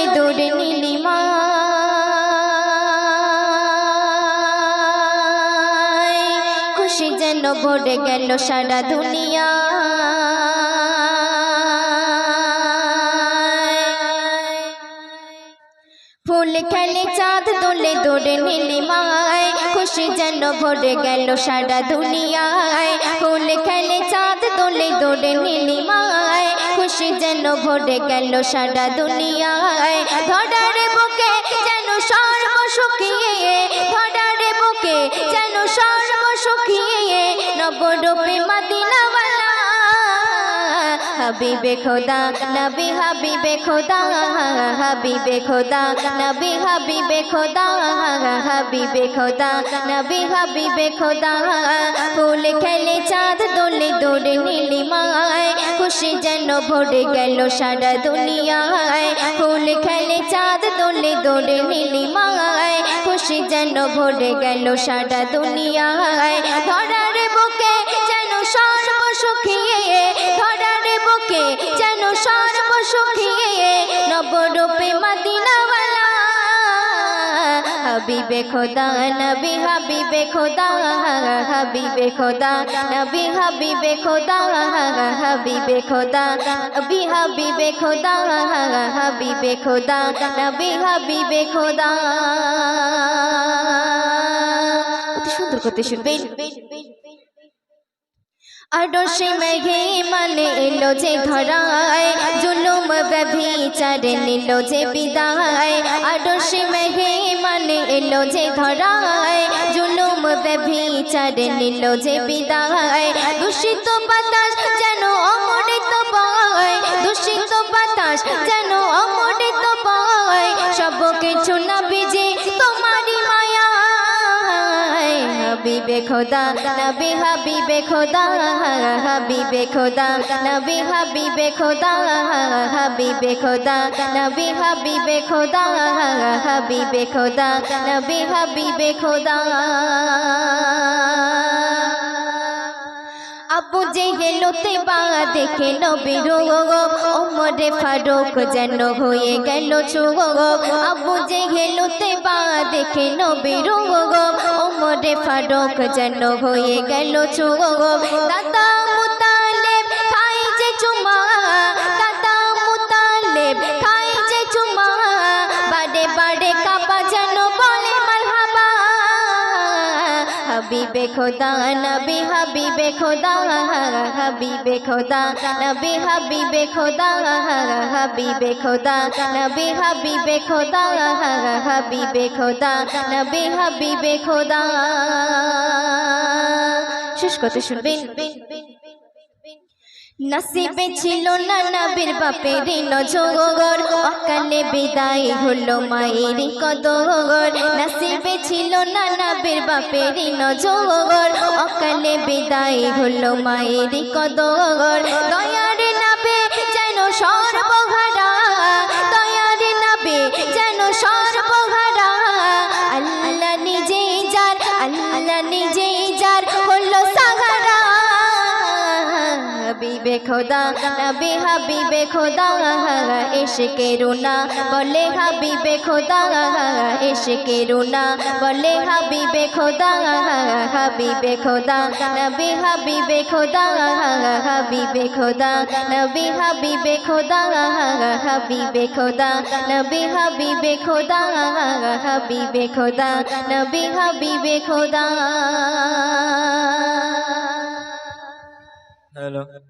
দোলে দৌড়ে নীলিমা খুশি যেন ভরে গেল সারা দুনিয়া। ফুল খেলে চাঁদ দোলে দৌড়ে নীলিমায় খুশি যেন ভরে গেল সারা দুনিয়ায়। ফুল খেলে চাঁদ দোলে দৌড়ে নীলিমায় খুশি যেন ভরে গেল সারা দুনিয়ায়। ধরার বুকে যেন সর্ব শুকিয়ে ধরার বুকে যেন সর্ব শুকিয়ে নবরূপে মদিনাওয়ালা। হাবিবে খোদা, নবী হাবিবে খোদা হাবিবে খোদা, নবী হাবিবে খোদা হাবিবে খোদা, নবী হাবিবে খোদা। ফুল খেলে চাঁদ, দোলে দৌড়ে নীলিমায়। খুশি যেন ভরে গেল সারা দুনিয়ায়। ফুল খেলে চাঁদ, দোলে দৌড়ে নীলিমায় খুশি যেন ভরে গেল সারা দুনিয়ায়। ধরার বুকে যেন সর্ব সুখিয়ে ধরার বুকে যেন সর্ব সুখিয়ে নবরূপে মদিনাওয়ালা হাবিবে খোদা, নবী হাবিবে খোদা হাবিবে খোদা, নবী হাবিবে খোদা হাবিবে খোদা, নবী হাবিবে খোদা হাবিবে খোদা, নবী হাবিবে খোদা। অতি সুন্দর করতে শুনবেন। আডসে মেঘে মানে এলো যে ধরায় জুলুম ব্যভিচারে নিল যে বিদায় আডসে মেঘে মানে এলো যে ধরায় জুলুম ব্যভিচারে নিল যে বিদায় দূষিত বাতাস যেন অমৃত পায় দূষিত বাতাস যেন অমৃত পায় সব কিছু না হাবিবে খোদা, নবী হাবিবে খোদা হাবিবে খোদা, নবী হাবিবে খোদা হাবিবে খোদা, নবী হাবিবে খোদা হাবিবে খোদা, নবী হাবিবে খোদা। জেহেলতে বা দেখে নবীর ওমরে ফারুক যেন হয়ে গেল চুগ। আবু জেহেলতে বা দেখে নবীর ওমরে ফারুক যেন হয়ে গেল চুগ। দাদা মুতালেব হাবিবে খোদা, নবী হাবিবে খোদা হাবিবে খোদা, নবী হাবিবে খোদা হাবিবে খোদা, নবী হাবিবে খোদা হাবিবে খোদা, নবী হাবিবে খোদা। শেষ কথা শুনবেন। নসিবে ছিল না নবীর বাপের নজগর অকালে বিদায় হলো মায়ের কদগর নসিবে ছিল না নবীর বাপের নজগর অকালে বিদায় হলো মায়ের কদগর দয়ার নাবে যেন সর্বহারা হাবিবে খোদা নবী হাবিবে খোদা এসকে রুনা বলে হাবিবে খোদা এসকে রুনা বলে হাবিবে খোদা হাবিবে খোদা নবী হাবিবে খোদা হাবিবে খোদা নবী হাবিবে খোদা হাবিবে খোদা নবী হাবিবে খোদা হাবিবে খোদা নবী হাবিবে খোদা হ্যালো